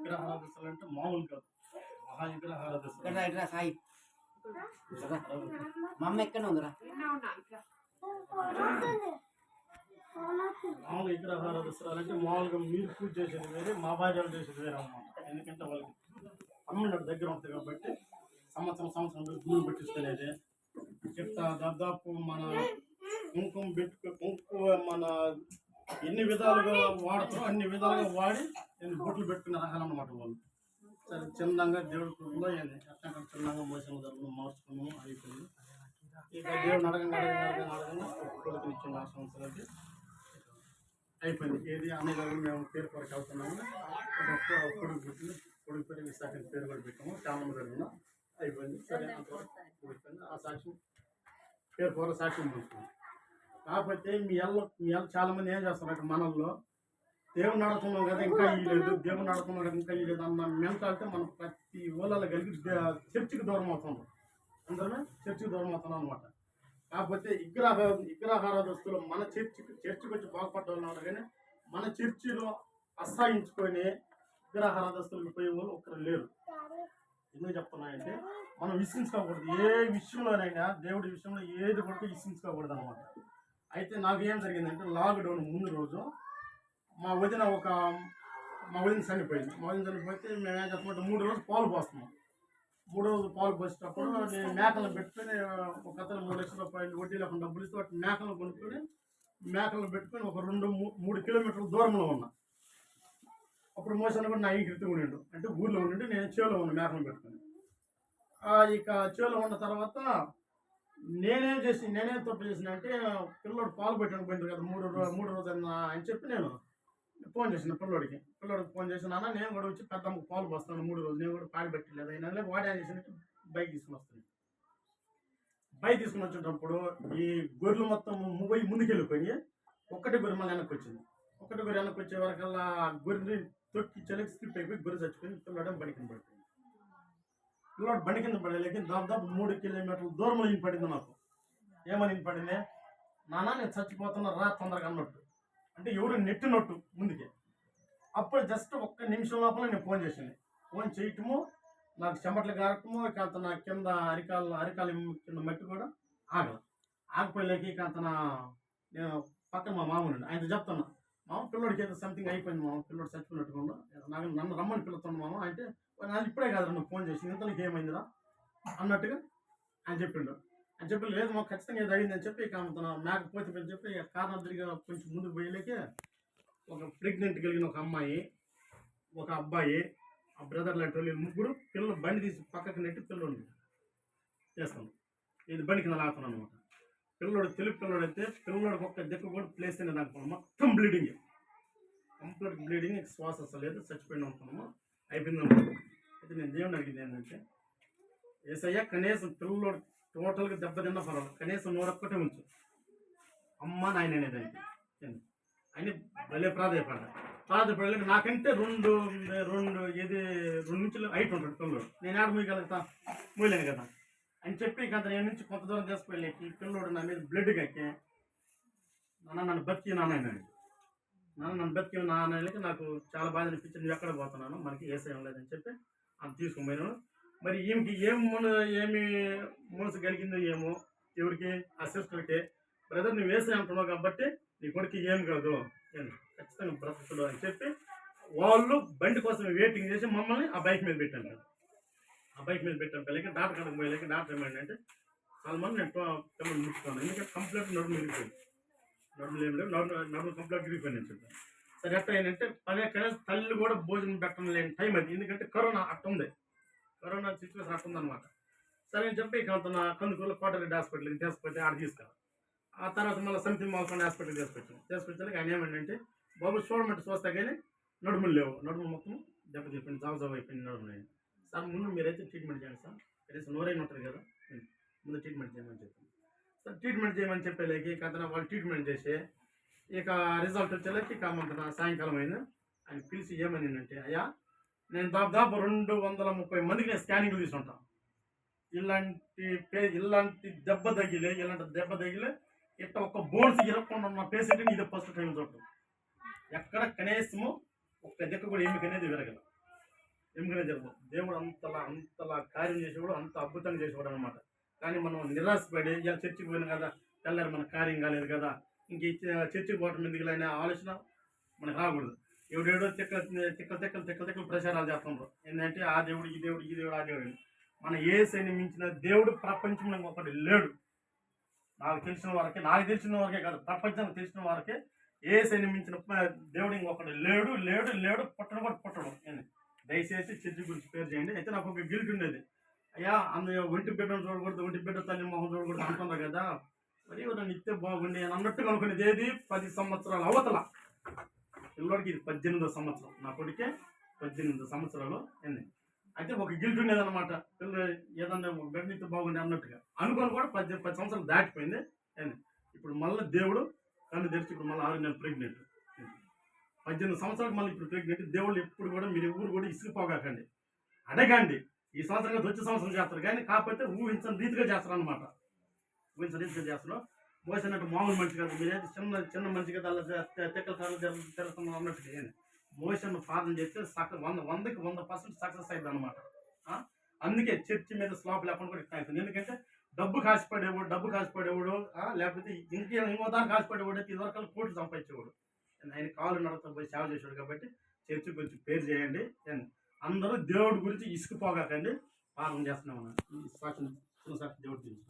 విగ్రహాల దశలు అంటే మామూలు కాదు. మహా విగ్రహాల దశలు. ఇట్రా ఇట్రా సాయి. రా. మా అమ్మ ఎక్కడ ఉందిరా. మామూలు విగ్రహాల దశలు అంటే మామూలుగా మీరు పూజ చేసేది వేరే మా బాధ్యాలు చేసేది వేరే అన్నమాట. ఎందుకంటే వాళ్ళకి తమిళనాడు దగ్గర ఉంటుంది కాబట్టి సంవత్సరం సంవత్సరం గుళ్ళు పెట్టించుకునేది. ఇట్లా దాదాపు మన కుంకుమ పెట్టు కుంకుమ మన ఎన్ని విధాలుగా వాడతారో అన్ని విధాలుగా వాడి నేను బొట్లు పెట్టుకునే రకాలు అన్నమాట వాళ్ళు. సరే చిన్నంగా దేవుడి కుటుంబంలో అట్లా చిన్నగా మోసం జరుగుతుంది మార్చుకున్నాము అయిపోయింది. ఇక దేవుడు అడగంగా అడగంగా అడగంగా అడగంగా కొడుకుని ఇచ్చిన ఆ సంవత్సరాలకి అయిపోయింది. ఏది అన్ని గారు మేము పేరు కొరకు వెళ్తున్నాము. కొడుకు పెట్టి కొడుకు పెట్టి విశాఖ పేరు కూడా పెట్టాము. చామన్ గారు అయిపోయింది. సరే ఆ సాక్ష్యం పేరు కూర సాక్ష్యం పెట్టుకున్నాం కాకపోతే మీ ఎల్ల మీ ఎల్ల చాలా మంది ఏం చేస్తారు మనల్లో దేవుడు నడుతున్నాం కదా ఇంకా ఇయ్యలేదు దేవుడు నడుతున్నాం కదా ఇంకా ఇయ్యలేదు అన్న మెంటాలిటీ మనం ప్రతి ఊళ్ళలో కలిగి చర్చికి దూరం అవుతున్నాం. అందరమే చర్చికి దూరం అవుతున్నాం అనమాట కాకపోతే విగ్రహ విగ్రహారాధస్తులు మన చర్చికి చర్చికి వచ్చి బాగుపడ్డ వాళ్ళు కానీ మన చర్చిలో అసహించుకొని విగ్రహారాధస్తులకు పోయే వాళ్ళు ఒక్కరు లేరు. ఎందుకు చెప్తున్నాయంటే మనం విశ్వించుకోకూడదు ఏ విషయంలోనైనా దేవుడి విషయంలో ఏది కొడుకు విశ్వించుకోకూడదు అనమాట అయితే నాకు ఏం జరిగిందంటే లాక్డౌన్ ముందు రోజు మా వదిన ఒక మా వదిన చనిపోయింది. మా వదిన చనిపోతే మేము ఏం చెప్తున్నట్టు మూడు రోజులు పాలు పోస్తున్నాం. మూడు రోజులు పాలు పోసేటప్పుడు నేను మేకలను పెట్టుకొని ఒక అతను మూడు లక్షల రూపాయలు వడ్డీ లేకుండా డబ్బులు ఇస్తే వాటి మేకలను కొనుక్కొని మేకలను పెట్టుకొని ఒక రెండు మూడు కిలోమీటర్ల దూరంలో ఉన్నా. అప్పుడు మోసాను కూడా నా ఇంటి ఉండిండు. అంటే ఊర్లో ఉండిండు నేను చేలో ఉన్న మేకలను పెట్టుకొని. ఇక చేలో ఉన్న తర్వాత నేనేం చేసి నేనేం తప్పు చేసిన అంటే పిల్లోడు పాలు పెట్టడానికి పోయింది కదా మూడు రోజు మూడు రోజులు అని చెప్పి నేను ఫోన్ చేసిన పిల్లోడికి. పిల్లోడికి ఫోన్ చేసిన అన్న నేను కూడా వచ్చి పెద్దమ్మకు పాలు పోస్తాను మూడు రోజులు నేను కూడా పాలు పెట్టలేదు అయినా లేక వాడే చేసినట్టు బైక్ తీసుకుని వస్తాను బైక్ తీసుకుని వచ్చేటప్పుడు ఈ గొర్రెలు మొత్తం పోయి ముందుకెళ్ళిపోయి ఒక్కటి గొర్రె మళ్ళీ వెనక్కి వచ్చింది. ఒకటి గొర్రె వెనక్కి వచ్చే వరకల్లా గొర్రెని తొక్కి చలికి స్లిప్ అయిపోయి గొర్రె చచ్చిపోయింది పిల్లడం బండి పడిపోయింది పిల్లడు బండి కింద పడలేక దాదాపు మూడు కిలోమీటర్ల దూరంలో ఈయన పడింది నాకు ఏమని ఈయన పడింది? నాన్న నేను చచ్చిపోతున్నా రా తొందరగా అన్నట్టు. అంటే ఎవరు నెట్టినట్టు ముందుకే. అప్పుడు జస్ట్ ఒక్క నిమిషం లోపల నేను ఫోన్ చేసింది. ఫోన్ చేయటము నాకు చెమటలు కారటము కాంత నా కింద అరికాల అరికాల కింద మట్టి కూడా ఆగల ఆగిపోయలేక కాంత నా నేను పక్కన మా మామూలు ఆయన చెప్తున్నా పిల్లోడికి ఏదో సంథింగ్ అయిపోయింది మామ పిల్లడు చచ్చిపోయినట్టుగా నాకు నన్ను రమ్మని పిలుస్తాను మామ అంటే నాకు ఇప్పుడే కాదు నువ్వు ఫోన్ చేసి ఇంతలోకి ఏమైందిరా? అన్నట్టుగా ఆయన చెప్పిండు. అని చెప్పి లేదు మాకు ఖచ్చితంగా ఏదో అయిందని చెప్పి ఇక తన మేకపోతే అని చెప్పి కారణం తిరిగి కొంచెం ముందుకు పోయలేకే ఒక ప్రెగ్నెంట్ కలిగిన ఒక అమ్మాయి ఒక అబ్బాయి ఆ బ్రదర్ లాంటి వాళ్ళు ముగ్గురు పిల్లలు బండి తీసి పక్కకి నెట్టి పిల్లలు చేస్తాం ఇది బండి కింద లాగుతున్నాను అనమాట పిల్లడు తెలుగు పిల్లడు అయితే పిల్లడికి ఒక్క దిక్కు కూడా ప్లేస్ అనేది నాకు మొత్తం బ్లీడింగ్ కంప్లీట్ బ్లీడింగ్ శ్వాస అసలు లేదు చచ్చిపోయిన అనుకున్నాము? అయిపోయింది అయితే నేను దేవుని అడిగింది ఏంటంటే ఏసయ్యా కనీసం పిల్లలు టోటల్గా దెబ్బతిన్న పర్వాలేదు కనీసం నూరొక్కటే ఉంచు. అమ్మ నాయన అనేదానికి అని భలే ప్రాధాయపడ్డా. ప్రాధాయపడలేదు నాకంటే రెండు రెండు ఏది రెండు నుంచి హైట్ ఉంటాడు పిల్లలు నేను ఆడ మూయగలుగుతా? మూయలేను కదా. అని చెప్పి ఇక నేను నుంచి కొంత దూరం తీసుకెళ్ళి పిల్లోడు నా మీద బ్లడ్ కక్కి నాన్న నన్ను బతికి నాన్న అన్నాడు. నాన్న నన్ను బతికి నా నెలకి నాకు చాలా బాధ అనిపించింది. ఎక్కడ పోతున్నాను? మనకి ఏసేం లేదని చెప్పి అంత తీసుకుపోయినాను మరి ఈమెకి ఏం మన ఏమి మనసు కలిగిందో ఏమో ఎవరికి? ఆ సిస్టర్కి. బ్రదర్ నువ్వు వేసే అంటున్నావు కాబట్టి నీ కొడుకు ఏం కాదు నేను ఖచ్చితంగా బ్రతుకుతాడు అని చెప్పి వాళ్ళు బండి కోసం వెయిటింగ్ చేసి మమ్మల్ని ఆ బైక్ మీద పెట్టాను. ఆ బైక్ మీద పెట్టాను. పిల్లలకి డాక్టర్ కడకు పోయలేక డాక్టర్ ఏమంటే చాలా మంది నేను పిల్లలు ముట్టుకున్నాను. ఎందుకంటే కంప్లీట్ నడుము విరిగిపోయింది నడుములు ఏం లేవు. నార్మల్ నడుము కంప్లీట్ విరిగిపోయింది అని చెప్పాను సరే ఎట్లా ఏంటంటే పదే కనీసం తల్లి కూడా భోజనం పెట్టడం లేని టైం అది. ఎందుకంటే కరోనా అట్టుంది కరోనా సిచ్యువేషన్ అట్టుందనమాట సరే అని చెప్పి ఇక నా కందుకూరులో కోటరెడ్డి హాస్పిటల్కి తీసుకొచ్చి ఆడ తీసుకురా ఆ తర్వాత మళ్ళీ సంథింగ్ మాల్కొండ హాస్పిటల్కి తీసుకొచ్చాను తీసుకొచ్చాక ఆయన ఏమంటే బాబు చూడమంటే చూస్తే కానీ నడుములు లేవు. నడుము మొత్తం దెబ్బ తిప్పింది జాబ్ జాబ్ అయిపోయింది నడుము సార్ ముందు మీరైతే ట్రీట్మెంట్ చేయండి సార్. కనీసం నోరైన ఉంటుంది కదా. ముందు ట్రీట్మెంట్ చేయమని చెప్పాను. ట్రీట్మెంట్ చేయమని చెప్పేలేక ఇక అతను వాళ్ళు ట్రీట్మెంట్ చేసి ఇక రిజల్ట్ వచ్చేలాకి ఇక మన సాయంకాలం అయింది. ఆయన పిలిచి ఏమని అంటే అయ్యా నేను దాదాపు రెండు వందల ముప్పై మందికి నేను స్కానింగ్లు తీసుకుంటాను ఇలాంటి పే ఇలాంటి దెబ్బ తగిలే ఇలాంటి దెబ్బ తగిలే ఇట్ట ఒక బోన్స్ ఇరక్కుండా ఉన్న పేషెంట్ని ఇది ఫస్ట్ టైం చూడటం. ఎక్కడ కనీసము ఒక్క దిక్క కూడా ఎమిక అనేది విరగదు. ఎముకనే జరగదు దేవుడు అంతలా అంతలా కార్యం చేసేవాడు అంత అద్భుతంగా చేసేవాడు అనమాట కానీ మనం నిరాశపడి ఇలా చర్చికి పోయినాం కదా తెల్లారి మన కార్యం కాలేదు కదా ఇంక చర్చికి పోవటం ఎందుకు అనే ఆలోచన మనకు రాకూడదు. ఎవడేడో తిక్క తిక్క తిక్కలు తిక్క తిక్కలు ప్రచారాలు చేస్తుండ్రు. ఏంటంటే ఆ దేవుడు ఈ దేవుడు ఈ దేవుడు ఆ దేవుడు మన మన శని మించిన దేవుడు ప్రపంచంలో ఒకటి లేడు. నాకు తెలిసిన వరకే నాకు తెలిసిన వరకే కాదు ప్రపంచానికి తెలిసిన వరకే శని మించిన దేవుడు ఇంకొకటి లేడు లేడు లేడు పుట్టడం కూడా పుట్టడం. ఏంది? దయచేసి చర్చి గురించి పేరు చేయండి. అయితే నాకు ఒక గిల్ట్ ఉండేది. అయ్యా అందులో ఒంటి బిడ్డను చూడకూడదు ఒంటి బిడ్డ తల్లి మొహం చూడకూడదు అంటున్నారు కదా? మరి నన్ను ఇస్తే బాగుండి అని అన్నట్టుగా అనుకునేది ఏది? పది సంవత్సరాలు అవతల. పిల్లోడికి ఇది పద్దెనిమిదో సంవత్సరం. నా కొడుకే పద్దెనిమిది సంవత్సరాలు అయింది అయితే ఒక గిల్ట్ ఉండేదన్నమాట. పిల్లలు పిల్ల ఏదన్నా ఒక బిడ్డ ఇస్తే బాగుండే అన్నట్టుగా. అనుకోని కూడా పది పది సంవత్సరాలు దాటిపోయింది ఏంది ఇప్పుడు మళ్ళీ దేవుడు కన్ను తెరిచి ఇప్పుడు మళ్ళీ ఆరు నెలలు ప్రెగ్నెంట్ పద్దెనిమిది సంవత్సరాలకు మళ్ళీ ఇప్పుడు ప్రెగ్నెంట్ దేవుళ్ళు ఎప్పుడు కూడా మీరు ఊరు కూడా ఇసుకుపోగాకండి అడగండి. ఈ సంవత్సరం కాదు, వచ్చే సంవత్సరం చేస్తారు. కానీ కాకపోతే ఊహించని రీతిగా చేస్తారు అనమాట ఊహించని రీతిగా చేస్తారు. మోసినట్టు మామూలు మనిషి కాదు. మీరేది చిన్న చిన్న మనిషి కదా అలా తెక్కల సార్లు తెలుస్తున్నాం అన్నట్టు ఏంది మోషన్ ప్రార్థన చేస్తే సక్సెస్ వంద వందకి వంద పర్సెంట్ సక్సెస్ అయింది అనమాట అందుకే చర్చి మీద స్లాప్ లేకుండా కూడా ఇట్లా అవుతుంది ఎందుకంటే డబ్బు కాసిపడేవాడు డబ్బు కాసిపడేవాడు లేకపోతే ఇంకే ఇంకో దాన్ని కాసిపడేవాడు అయితే ఇదివరకు కోట్లు సంపాదించేవాడు. ఆయన కాలు నడత పోయి సేవ చేసేవాడు కాబట్టి చర్చి కొంచెం పేరు చేయండి. అందరూ దేవుడి గురించి ఇసుకుపోగాకండి ప్రార్థన చేస్తున్నాం సాక్షి దేవుడి గురించి.